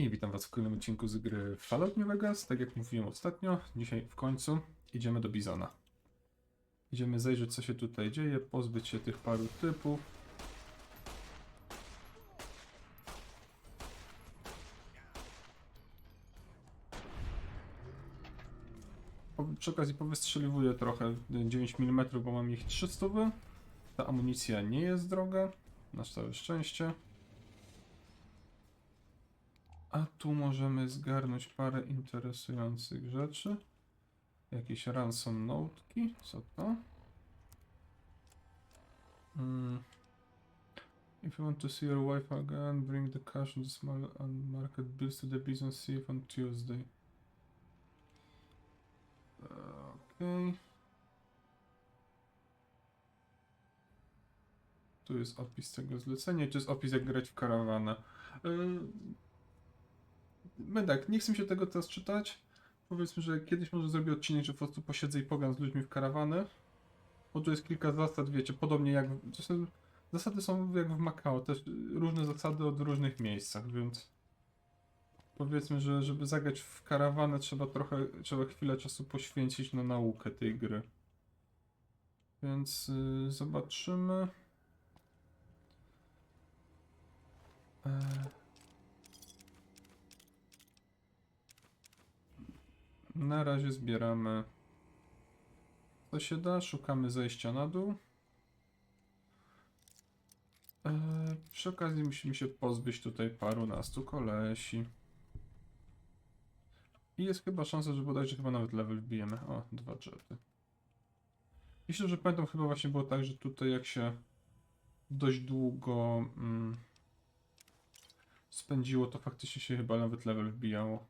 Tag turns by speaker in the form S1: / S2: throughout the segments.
S1: I witam Was w kolejnym odcinku z gry Fallout New Vegas. Tak jak mówiłem ostatnio, dzisiaj w końcu idziemy do Bizona. Idziemy zajrzeć co się tutaj dzieje, pozbyć się tych paru typów. Po- Przy okazji powystrzeliwuję trochę 9 mm, bo mam ich 300. Ta amunicja nie jest droga, na całe szczęście. A tu możemy zgarnąć parę interesujących rzeczy. Jakieś ransom notki. Co to? Mm. If you want to see your wife again, bring the cash and small unmarked bills to the business safe on Tuesday. Okej. Tu jest opis tego zlecenia tu jest opis jak grać w karawanę. Yy, My tak, nie chcę się tego teraz czytać. Powiedzmy, że kiedyś może zrobię odcinek, że po prostu posiedzę i pogram z ludźmi w karawany. Bo tu jest kilka zasad, wiecie, podobnie jak... zasady są jak w Macao, też różne zasady od różnych miejscach, więc... Powiedzmy, że żeby zagrać w karawanę trzeba trochę, trzeba chwilę czasu poświęcić na naukę tej gry. Więc y, zobaczymy. Eee... Na razie zbieramy co się da, szukamy zejścia na dół. Eee, przy okazji musimy się pozbyć tutaj paru nastu kolesi. I jest chyba szansa, że bodajże chyba nawet level wbijemy. O, dwa jety. Jeśli dobrze pamiętam, chyba właśnie było tak, że tutaj jak się dość długo mm, spędziło, to faktycznie się chyba nawet level wbijało.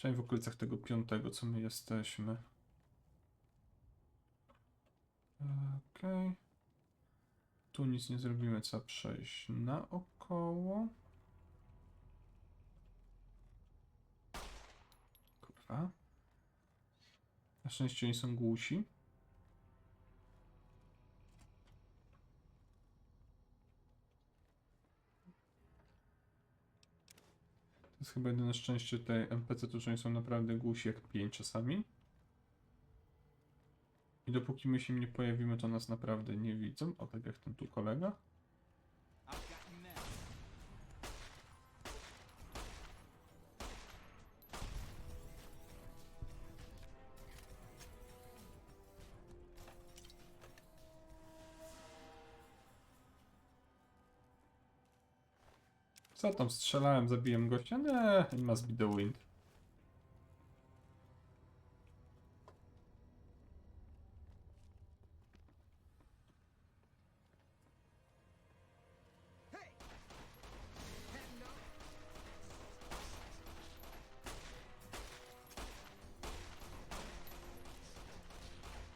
S1: Przynajmniej w okolicach tego piątego, co my jesteśmy. Okej. Tu nic nie zrobimy, trzeba przejść naokoło. Kurwa. Na szczęście oni są głusi. Jest chyba jedyne szczęście tej NPC, to że oni są naprawdę głusi jak pięć czasami. I dopóki my się nie pojawimy, to nas naprawdę nie widzą. O, tak jak ten tu kolega. Co tam strzelałem, zabiłem gościa? Nie, it must be the wind.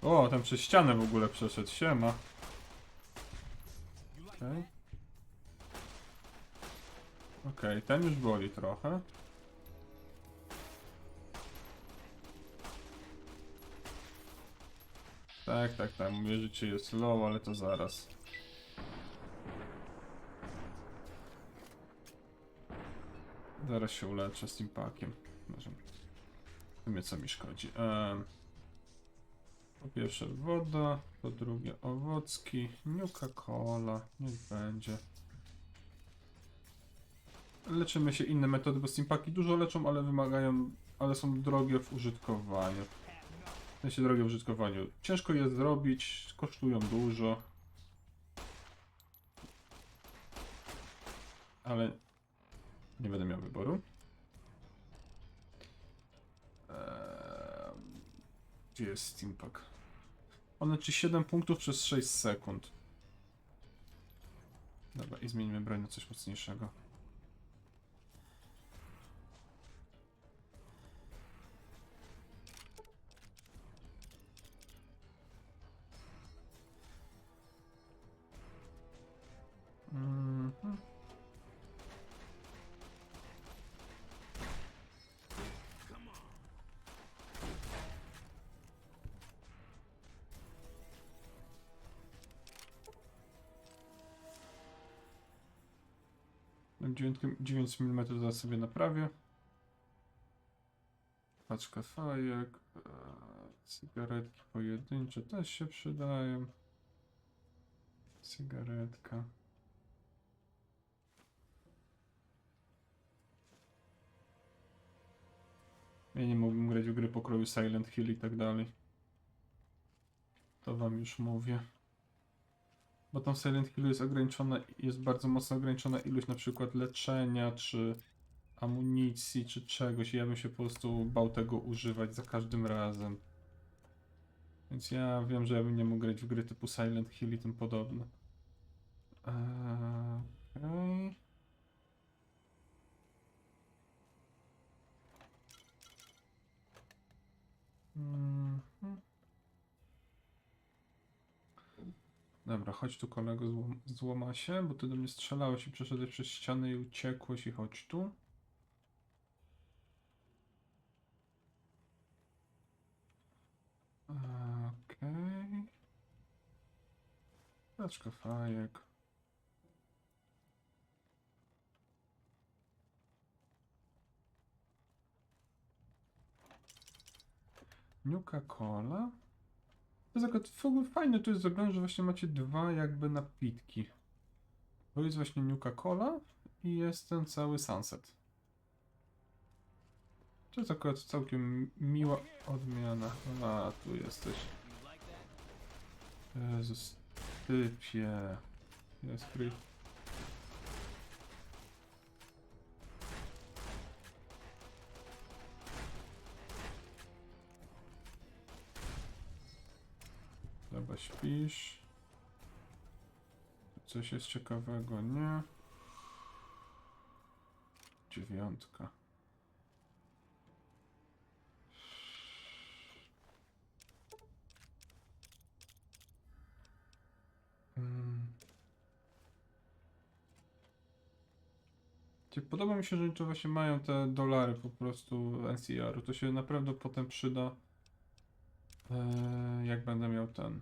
S1: O, ten przez ścianę w ogóle przeszedł, siema. Ten już boli trochę. Tak, tak, tak, mówię, że ci jest low, ale to zaraz. Zaraz się uleczę z tym pakiem. Może... W sumie co mi szkodzi. Po pierwsze woda, po drugie owocki, Nuka Cola, niech będzie. Leczymy się inne metody, bo steampaki dużo leczą, ale wymagają, ale są drogie w użytkowaniu. W sensie drogie w użytkowaniu. Ciężko je zrobić, kosztują dużo. Ale nie będę miał wyboru. Eee, Gdzie jest steampack? One czy 7 punktów przez 6 sekund. Dobra, i zmienimy broń na coś mocniejszego. 9 mm zaraz sobie naprawię. Paczka fajek. e, Cygaretki pojedyncze też się przydają. Cygaretka. Ja nie mógłbym grać w gry pokroju Silent Hill i tak dalej. To wam już mówię. Bo tam w Silent Hillu jest ograniczona, jest bardzo mocno ograniczona ilość na przykład leczenia, czy amunicji, czy czegoś. i Ja bym się po prostu bał tego używać za każdym razem. Więc ja wiem, że ja bym nie mógł grać w gry typu Silent Hill i tym podobne. Eee, Okej. Mhm. Dobra, chodź tu kolego, złom, złoma się, bo ty do mnie strzelałeś i przeszedłeś przez ścianę i uciekłeś i chodź tu. Okej. Paczka fajek. Nuka Cola. To jest akurat w ogóle fajne to jest zrobione, że właśnie macie dwa jakby napitki. Bo jest właśnie Nuka Cola i jest ten cały Sunset. To jest akurat całkiem miła odmiana. A, tu jesteś. Jezus, typie. Jest kry. Śpisz. Coś jest ciekawego, nie? Dziewiątka. Mm. Cie- Podoba mi się, że oni właśnie mają te dolary po prostu NCR-u. To się naprawdę potem przyda. Eee, jak będę miał ten.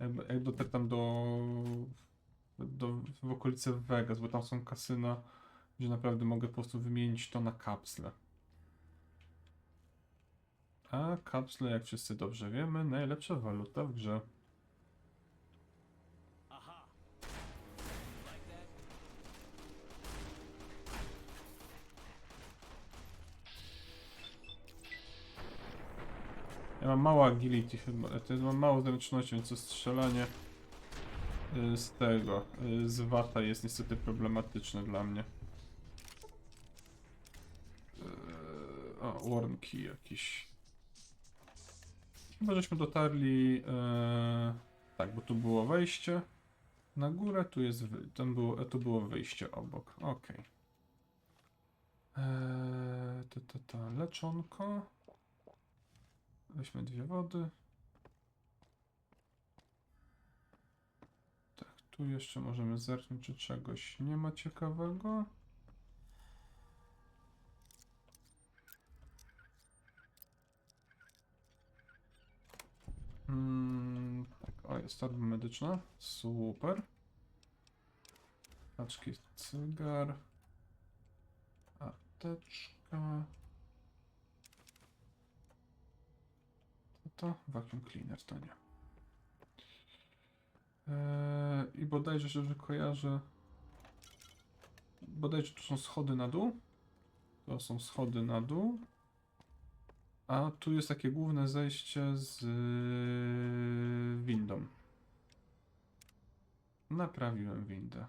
S1: Jak, jak dotrę tam do, do. w okolice Vegas, bo tam są kasyna, gdzie naprawdę mogę po prostu wymienić to na kapsle. A kapsle, jak wszyscy dobrze wiemy, najlepsza waluta w grze. Ja mam mało agility chyba, to mam mało zręczności, więc strzelanie y, z tego, y, z wata jest niestety problematyczne dla mnie. O, key jakiś. Chyba żeśmy dotarli, e, tak, bo tu było wejście na górę, tu jest, tam było, tu było wyjście obok, okej. Eee, to, to, to, leczonko. Weźmy dwie wody. Tak, tu jeszcze możemy zerknąć, czy czegoś nie ma ciekawego. Mm, tak, o jest torba medyczna. Super. Paczki cygar. Apteczka. To to? Vacuum cleaner to nie. Eee, I bodajże, że, że kojarzę. Bodajże tu są schody na dół. To są schody na dół. A tu jest takie główne zejście z yy, windą. Naprawiłem windę.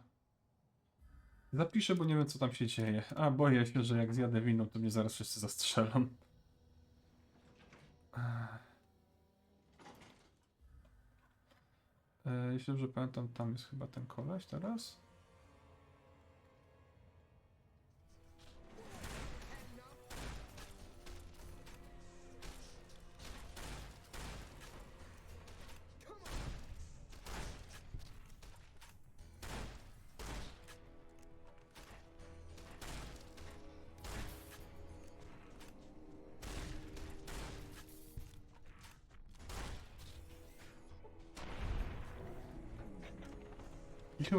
S1: Zapiszę, bo nie wiem co tam się dzieje. A boję się, że jak zjadę windą, to mnie zaraz wszyscy zastrzelą. Ech. E, jeśli dobrze pamiętam, tam jest chyba ten koleś teraz.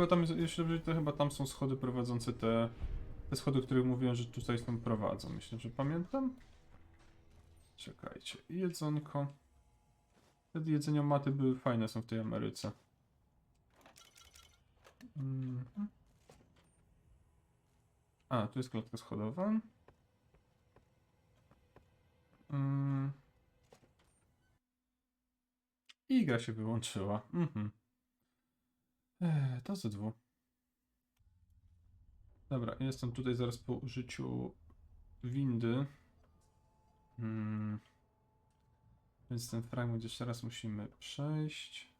S1: Chyba tam, jeśli dobrze, to chyba tam są schody prowadzące te, te schody, o których mówiłem, że tutaj są prowadzą. Myślę, że pamiętam. Czekajcie. Jedzonko. Wtedy jedzenia-maty były fajne, są w tej Ameryce. Mhm. A, tu jest klatka schodowa. Mm. I gra się wyłączyła. Mhm. Eee, to ze dwu. Dobra, jestem tutaj zaraz po użyciu windy. Mm. Więc ten fragment jeszcze raz musimy przejść.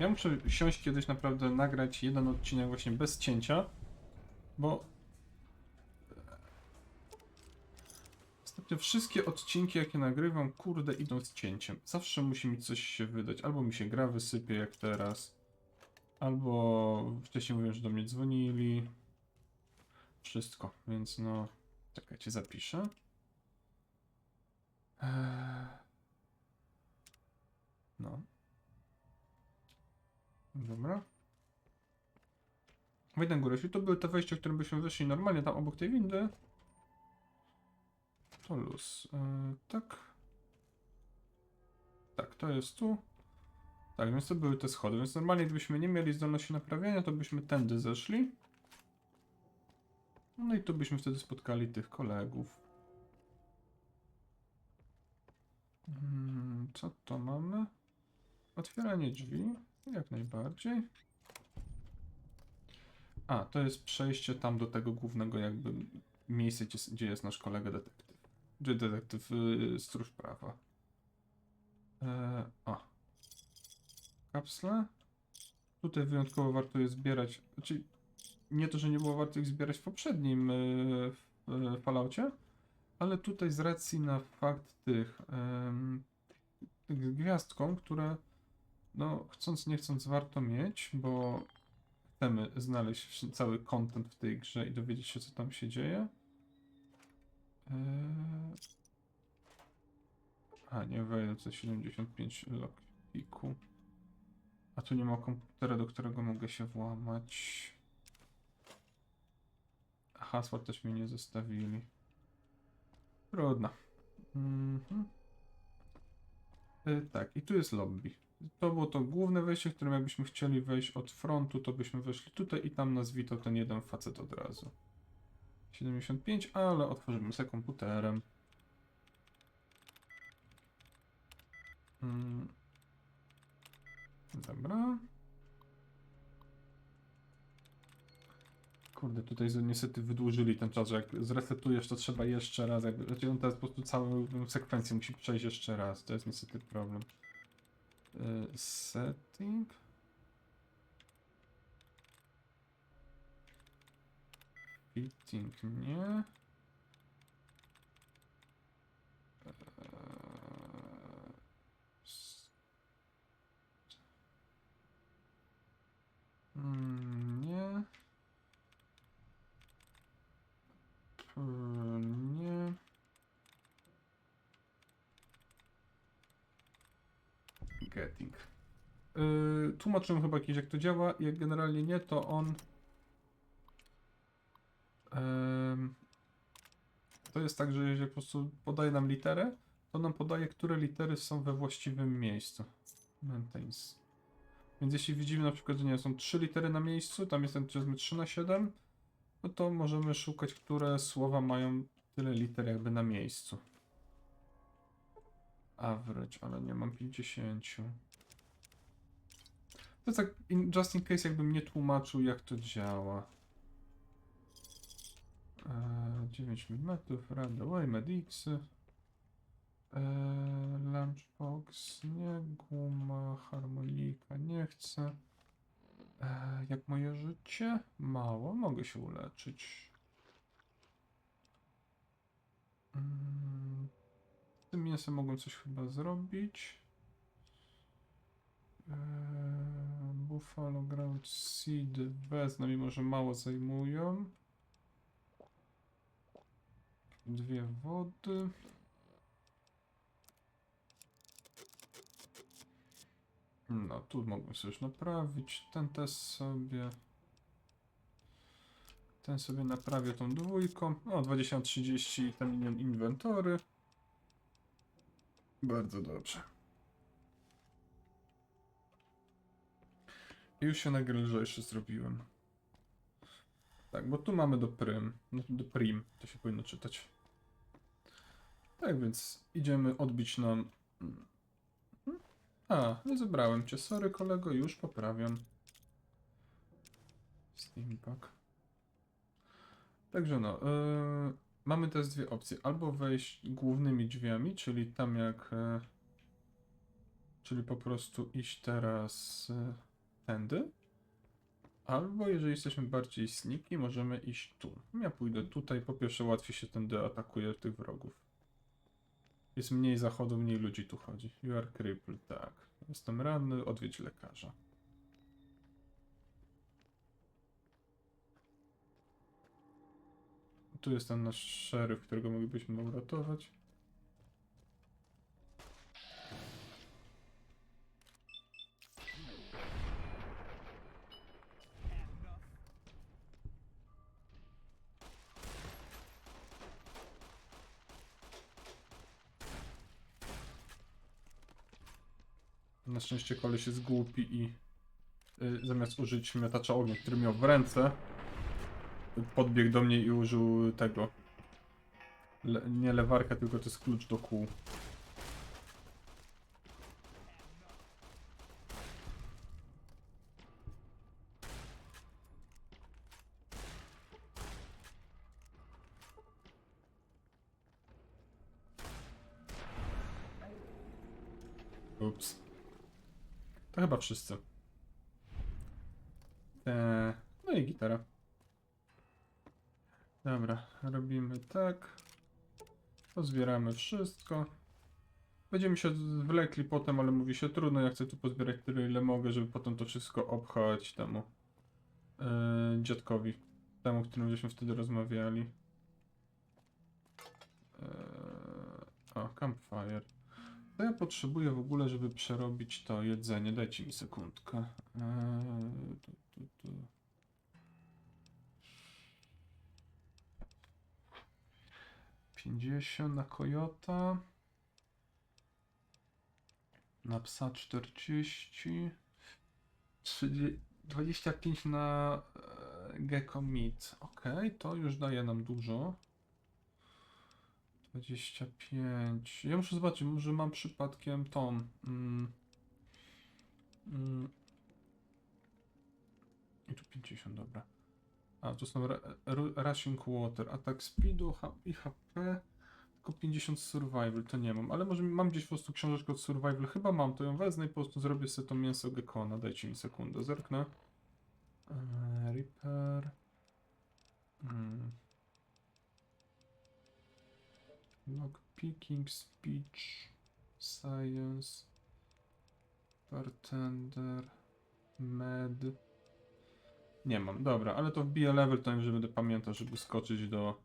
S1: Ja muszę siąść kiedyś naprawdę nagrać jeden odcinek właśnie bez cięcia, bo. Ostatnio wszystkie odcinki, jakie nagrywam, kurde, idą z cięciem. Zawsze musi mi coś się wydać. Albo mi się gra wysypie, jak teraz, albo wcześniej mówiłem, że do mnie dzwonili. Wszystko, więc no. Czekajcie, zapiszę. Eee. No. Dobra. Wejdę na górę. Jeśli to były te wejścia, w którym byśmy wyszli normalnie tam obok tej windy, to luz. Eee, tak. Tak, to jest tu. Tak, więc to były te schody. Więc normalnie gdybyśmy nie mieli zdolności naprawiania, to byśmy tędy zeszli. No i tu byśmy wtedy spotkali tych kolegów. Mm, Co to mamy? Otwieranie drzwi, jak najbardziej. A, to jest przejście tam do tego głównego jakby miejsca, gdzie, gdzie jest nasz kolega detektyw. Czy detektyw yy, stróż prawa. Eee, o. Kapsle. Tutaj wyjątkowo warto je zbierać. Znaczy, nie to, że nie było warto ich zbierać w poprzednim yy, yy, Falloutie, ale tutaj z racji na fakt tych, em, tych gwiazdką, które no chcąc nie chcąc warto mieć, bo chcemy znaleźć cały content w tej grze i dowiedzieć się co tam się dzieje. Eee... A nie wejdę co 75 lockpicku. A tu nie ma komputera, do którego mogę się włamać. A hasła też mi nie zostawili. Trudno. Mhm. Y, tak, i tu jest lobby. To było to główne wejście, którym jakbyśmy chcieli wejść od frontu, to byśmy weszli tutaj i tam nas witał ten jeden facet od razu. 75, ale otworzymy sobie komputerem. Mm. Dobra. Kurde, tutaj niestety wydłużyli ten czas, że jak zresetujesz, to trzeba jeszcze raz. Jakby, znaczy on teraz po prostu całą sekwencję musi przejść jeszcze raz. To jest niestety problem. Y, setting. Fitting nie. Eee, Getting. Yy, tłumaczyłem chyba kiedyś jak to działa. Jak generalnie nie, to on. Em, to jest tak, że jeżeli po prostu podaje nam literę, to nam podaje, które litery są we właściwym miejscu. Maintains. Więc jeśli widzimy na przykład, że nie są trzy litery na miejscu, tam jest ten powiedzmy 3 na 7, no to możemy szukać, które słowa mają tyle liter jakby na miejscu. Average, ale nie mam 50. To tak, in, just in case jakbym nie tłumaczył jak to działa. Eee, 9 mm, Radaway, Medixy. Eee, lunchbox, nie, guma, harmonika, nie chcę. E, jak moje życie? Mało, mogę się uleczyć. Mm, z tym mięsem mogłem coś chyba zrobić. Eee, Buffalo Ground Seed wezmę, mimo że mało zajmują. Dwie wody. No, tu mogłem sobie już naprawić. Ten też sobie. Ten sobie naprawię tą dwójką. O, 20-30 i in- inwentory. Bardzo dobrze. Już się najlżejszy zrobiłem. Tak, bo tu mamy do prim. No, do prim, to się powinno czytać. Tak więc idziemy odbić nam. A, nie zebrałem cię. Sorry kolego, już poprawiam. Steampack. Także no, yy, mamy teraz dwie opcje. Albo wejść głównymi drzwiami, czyli tam jak... Yy, czyli po prostu iść teraz yy, tędy. Albo jeżeli jesteśmy bardziej sneaky, możemy iść tu. Ja pójdę tutaj. Po pierwsze łatwiej się tędy atakuje tych wrogów. Jest mniej zachodu, mniej ludzi tu chodzi. You are crippled, tak. Jestem ranny, odwiedź lekarza. Tu jest ten nasz szeryf, którego moglibyśmy uratować. Na szczęście koleś jest głupi i y, zamiast użyć miotacza ognia, który miał w ręce, podbiegł do mnie i użył tego. Le, nie lewarka, tylko to jest klucz do kół. Ups. To chyba wszyscy. Eee, no i gitara. Dobra, robimy tak. Pozbieramy wszystko. Będziemy się zwlekli potem, ale mówi się trudno, ja chcę tu pozbierać tyle ile mogę, żeby potem to wszystko obchać temu yy, dziadkowi. Temu, którym żeśmy wtedy rozmawiali. Yy, o, campfire. Co ja potrzebuję w ogóle, żeby przerobić to jedzenie? Dajcie mi sekundkę. Eee, tu, tu, tu. Pięćdziesiąt na kojota. Na psa 40. 30, 25 na e, gecko meat. Ok, to już daje nam dużo. 25. Ja muszę zobaczyć, może mam przypadkiem tą. Mm, mm, I tu 50, dobra. A, to są Rushing Water, atak speedu i HP. Tylko 50 survival, to nie mam. Ale może mam gdzieś po prostu książeczkę od survival. Chyba mam, to ją wezmę i po prostu zrobię sobie to mięso gekona. Dajcie mi sekundę, zerknę. Eee, Reaper. Mm. Lockpicking, speech, science, bartender, med. Nie mam, dobra, ale to wbiję level time, że będę pamiętał, żeby skoczyć do.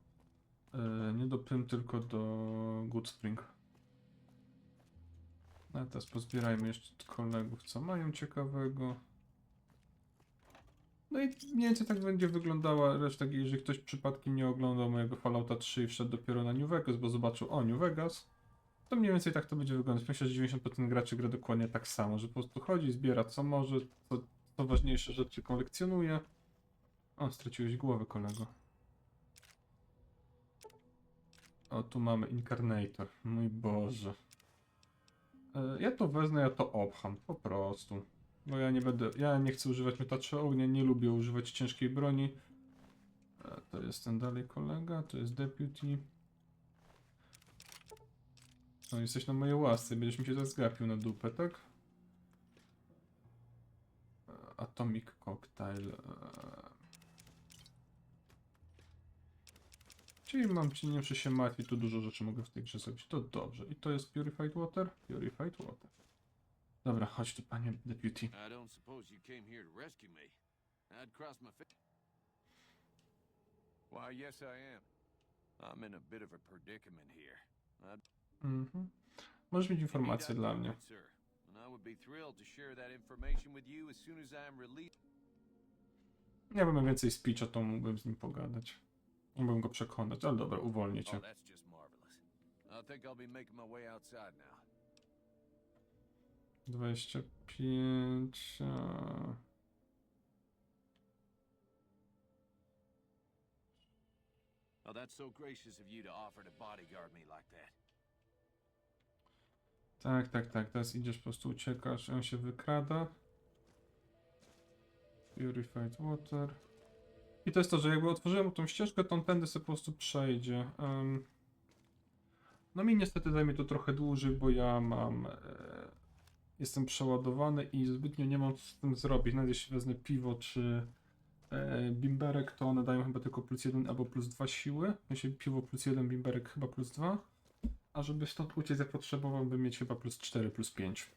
S1: e, nie do Pym, tylko do Good Spring. No, A teraz pozbierajmy jeszcze kolegów, co mają ciekawego. No i mniej więcej tak będzie wyglądała reszta, jeżeli ktoś przypadkiem nie oglądał mojego Fallouta 3 i wszedł dopiero na New Vegas, bo zobaczył, o New Vegas, to mniej więcej tak to będzie wyglądać. Myślę, że 90% graczy gra dokładnie tak samo, że po prostu chodzi, zbiera co może, co, co ważniejsze rzeczy kolekcjonuje. O, straciłeś głowę, kolego. O, tu mamy Incarnator. Mój Boże. E, Ja to wezmę, ja to obcham, po prostu. Bo ja nie będę, ja nie chcę używać miotacza ognia, nie lubię używać ciężkiej broni. E, To jest ten dalej kolega, to jest deputy. No jesteś na mojej łasce, będziesz mi się zaraz gapił na dupę, tak? E, Atomic Cocktail. Czyli mam, czy nie muszę się martwić, tu dużo rzeczy mogę w tej grze zrobić. To dobrze. I to jest Purified Water? Purified Water. Dobra, chodź tu, panie deputy.
S2: Why, yes, I am. I'm in a bit of a predicament here.
S1: Mhm. Możesz mieć
S2: that
S1: dla mnie. Ja bym więcej speecha, to mógłbym z nim pogadać. Mógłbym go przekonać, ale dobra, uwolnię
S2: Oh,
S1: cię.
S2: marvelous. I think I'll be making my way outside now.
S1: 25. e,
S2: Oh, that's so gracious of you to offer to bodyguard me like that.
S1: Tak, tak, tak. Teraz idziesz, po prostu uciekasz, on się wykrada. Purified Water. I to jest to, że jakby otworzyłem tą ścieżkę, to on tędy sobie po prostu przejdzie. Em, no mi niestety zajmie to trochę dłużej, bo ja mam... E, jestem przeładowany i zbytnio nie mam co z tym zrobić. Nawet jeśli wezmę piwo czy e, bimberek, to one dają chyba tylko plus 1 albo plus 2 siły. Jeśli piwo plus 1, bimberek chyba plus 2. A żeby stąd uciec, ja potrzebowałbym mieć chyba plus 4, plus 5.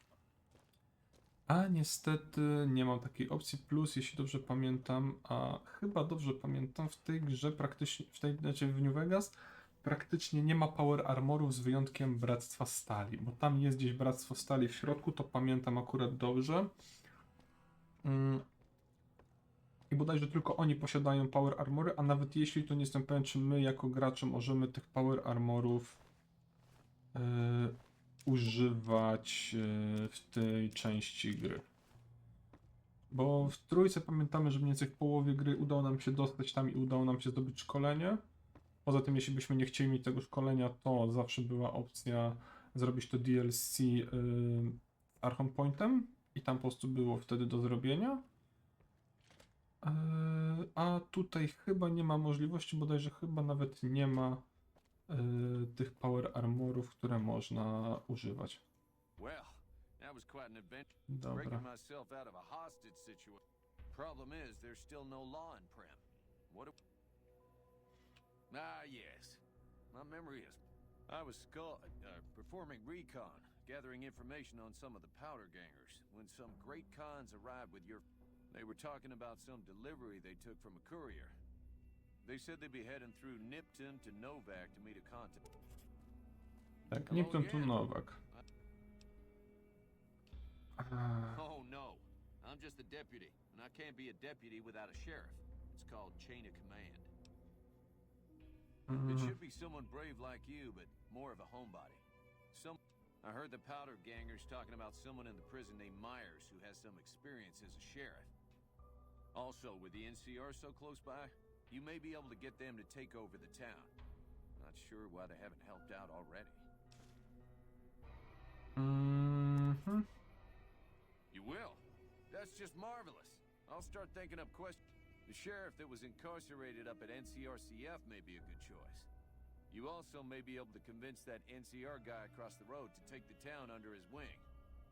S1: A niestety nie mam takiej opcji. Plus, jeśli dobrze pamiętam, a chyba dobrze pamiętam, w tej grze praktycznie, w tej, znaczy w New Vegas, praktycznie nie ma Power Armorów z wyjątkiem Bractwa Stali, bo tam jest gdzieś Bractwo Stali w środku, to pamiętam akurat dobrze. Mm. I bodajże tylko oni posiadają Power Armory, a nawet jeśli to nie jestem pewien, czy my jako gracze możemy tych Power Armorów e, używać e, w tej części gry. Bo w trójce pamiętamy, że mniej więcej w połowie gry udało nam się dostać tam i udało nam się zdobyć szkolenie. Poza tym, jeśli byśmy nie chcieli mieć tego szkolenia, to zawsze była opcja zrobić to DLC y, Archon Pointem i tam po prostu było wtedy do zrobienia. E, A tutaj chyba nie ma możliwości, bodajże chyba nawet nie ma tych Power Armorów, które można używać. Dobra.
S2: Problem is, there's still no law in Prem. What? Do- ah, yes. My memory is. I was skull, uh, performing recon, gathering information on some of the powder gangers, when some great cons arrived with your. They were talking about some delivery they took from a courier. They said they'd be heading through Nipton to Novak to meet a contact.
S1: Tak, Nipton to
S2: again.
S1: Nowak.
S2: Oh no, I'm just a deputy, and I can't be a deputy without a sheriff. It's called chain of command. It
S1: mm,
S2: should be someone brave like you, but more of a homebody. Some I heard the powder gangers talking about someone in the prison named Myers who has some experience as a sheriff. Also, with the NCR so close by, you may be able to get them to take over the town. Not sure why they haven't helped out already.
S1: Mm hmm
S2: You will? That's just marvelous. I'll start thinking up questions. The sheriff that was incarcerated up at NCRCF may be a good choice. You also may be able to convince that NCR guy across the road to take the town under his wing.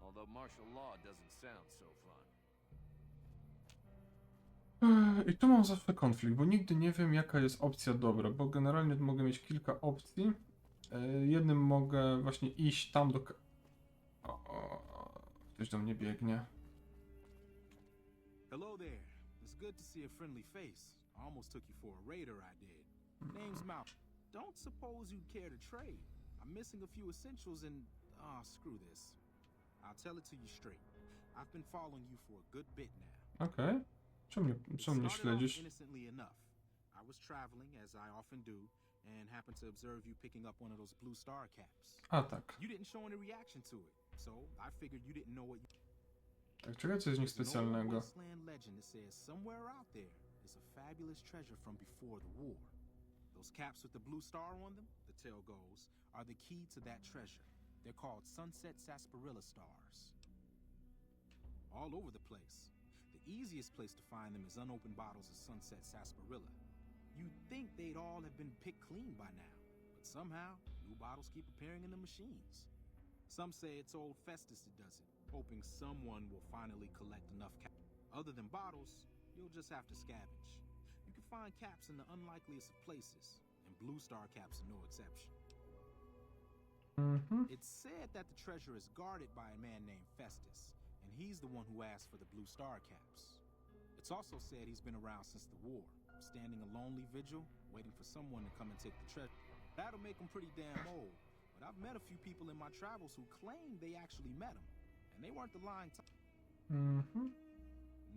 S2: Although martial law doesn't sound so fun.
S1: I tu mam zawsze konflikt, bo nigdy nie wiem jaka jest opcja dobra, bo generalnie mogę mieć kilka opcji. Jednym mogę właśnie iść tam do... O, o, ktoś do mnie biegnie.
S3: Hello there. It's good to see a friendly face. I almost took you for a raider, I did. Name's Mal. Don't suppose you'd care to trade. I'm missing a few essentials and. Ah, screw this. I'll tell it to you straight. I've been following you for a good bit now.
S1: Okej. Czemu mnie, czemu mnie śledzisz?
S3: innocently enough. I was traveling, as I often do, and happened to observe you picking up one of those blue star caps.
S1: A tak.
S3: You didn't show any reaction to it, so I figured you didn't know what you
S1: Tak, czekaj, co jest w nich specjalnego?
S3: Wasteland legend that says somewhere out there is a fabulous treasure from before the war. Those caps with the blue star on them, the tale goes, are the key to that treasure. They're called Sunset Sarsaparilla stars. All over the place. The easiest place to find them is unopened bottles of Sunset Sarsaparilla. You'd think they'd all have been picked clean by now, but somehow new bottles keep appearing in the machines. Some say it's old Festus that does it, hoping someone will finally collect enough. Ca- Other than bottles, you'll just have to scavenge. You can find caps in the unlikeliest of places, and Blue Star caps are no exception.
S1: Mhm.
S3: It's said that the treasure is guarded by a man named Festus, he's the one who asked for the Blue Star caps. It's also said he's been around since the war, standing a lonely vigil, waiting for someone to come and take the treasure. That'll make him pretty damn old, but I've met a few people in my travels who claim they actually met him, and they weren't the lying type.
S1: Mhm.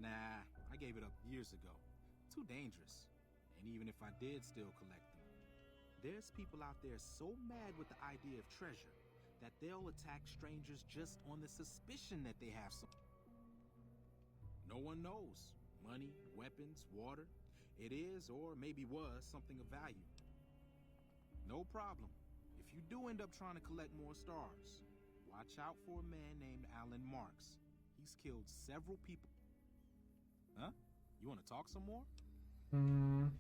S3: Nah, I gave it up years ago. Too dangerous. And even if I did still collect them, there's people out there so mad with the idea of treasure that they'll attack strangers just on the suspicion that they have some. No one knows. Money, weapons, water. It is, or maybe was, something of value. No problem. If you do end up trying to collect more stars, watch out for a man named Alan Marks. He's killed several people. Huh? You want to talk some more?
S1: Mm.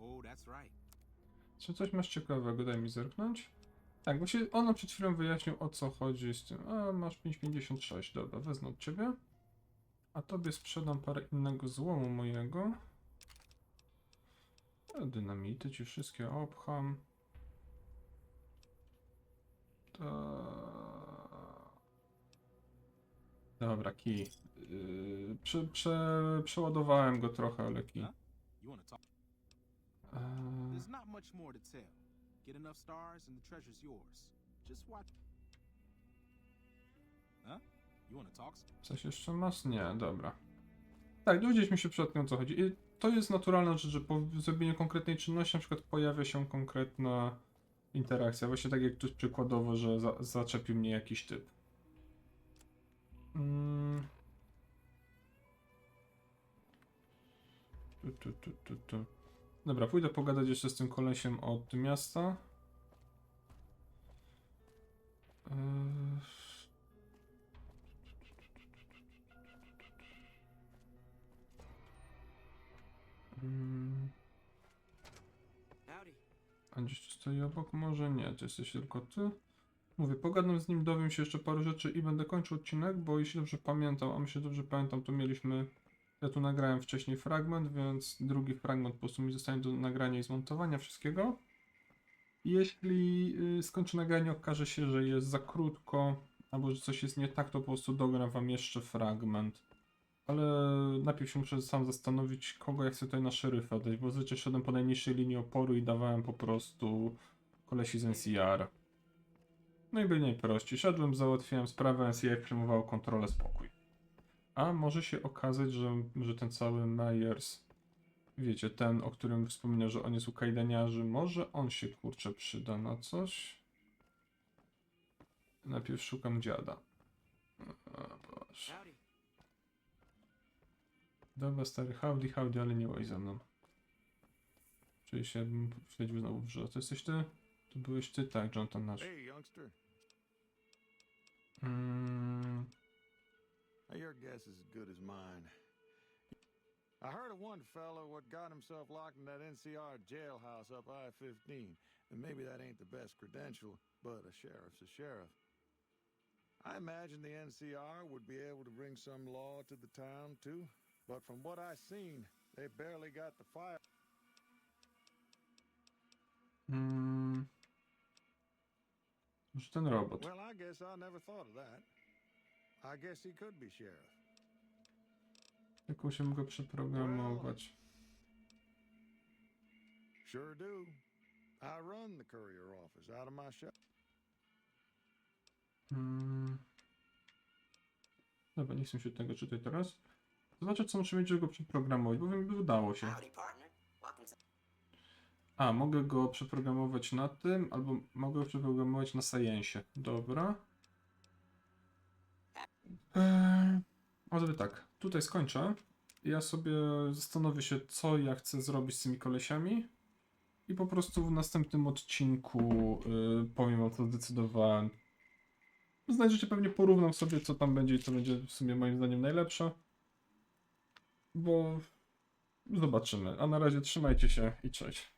S3: Oh, that's right.
S1: Czy coś masz ciekawego? Daj mi zerknąć. Tak, bo się ono przed chwilą wyjaśnił o co chodzi z tym. A, masz 5,56, dobra, wezmę od ciebie. A tobie sprzedam parę innego złomu mojego. A dynamity ci wszystkie obcham. To... Dobra, kij. Yy, prze, prze, przeładowałem go trochę, ale kij.
S3: Huh? Get enough stars and the treasure's yours. Just watch. Huh? You want to talk?
S1: Coś jeszcze masz? Nie, dobra. Tak, dowiedzieliśmy się przypadkiem o co chodzi. I to jest naturalna rzecz, że po zrobieniu konkretnej czynności na przykład pojawia się konkretna interakcja. Właśnie tak jak tu przykładowo, że za, zaczepił mnie jakiś typ. Mm. Tu, tu, tu, tu, tu. Dobra, pójdę pogadać jeszcze z tym kolesiem od miasta.
S4: Howdy.
S1: A gdzieś tu stoi obok? Może nie, to jesteś tylko ty. Mówię, pogadam z nim, dowiem się jeszcze paru rzeczy i będę kończył odcinek, bo jeśli dobrze pamiętam, a myślę, że dobrze pamiętam, to mieliśmy... Ja tu nagrałem wcześniej fragment, więc drugi fragment po prostu mi zostanie do nagrania i zmontowania wszystkiego. Jeśli y, skończę nagranie, okaże się, że jest za krótko, albo że coś jest nie tak, to po prostu dogram wam jeszcze fragment. Ale najpierw się muszę sam zastanowić, kogo ja chcę tutaj na szeryfa dać, bo zazwyczaj szedłem po najniższej linii oporu i dawałem po prostu kolesi z NCR. No i byli najprościej. Szedłem, załatwiałem sprawę, NCR przejmowało kontrolę, spokój. A może się okazać, że, że ten cały Myers, wiecie, ten, o którym wspominał, że on jest u kajdaniarzy, może on się kurczę przyda na coś? Najpierw szukam dziada. O Boże. Dobra, stary, howdy, howdy, ale nie łaj ze mną. Czyli się bym wchodził znowu w. To jesteś ty? To byłeś ty, tak, nasz.
S5: Youngster.
S1: Mm,
S5: Now, your guess is as good as mine. I heard of one fellow what got himself locked in that NCR jailhouse up I-15. And maybe that ain't the best credential, but a sheriff's a sheriff. I imagine the NCR would be able to bring some law to the town, too. But from what I seen, they barely got the fire.
S1: mm.
S5: Well, I guess I never thought of that. I guess he could be sheriff.
S1: Jak musimy go przeprogramować?
S5: Sure do. I run the courier office out of my shop.
S1: Mm. Dobra, nie chcę się tego czytać teraz. Zobaczę, co muszę mieć, żeby go przeprogramować, bo wiem, by udało się.
S4: Howdy, partner. Welcome to.
S1: A, mogę go przeprogramować na tym, albo mogę go przeprogramować na Science'ie. Dobra. Eee, a sobie tak, tutaj skończę. Ja sobie zastanowię się, co ja chcę zrobić z tymi kolesiami. I po prostu w następnym odcinku y, powiem wam, co zdecydowałem. Znajdziecie pewnie porównam sobie, co tam będzie i co będzie w sumie moim zdaniem najlepsze. Bo zobaczymy. A na razie trzymajcie się i cześć.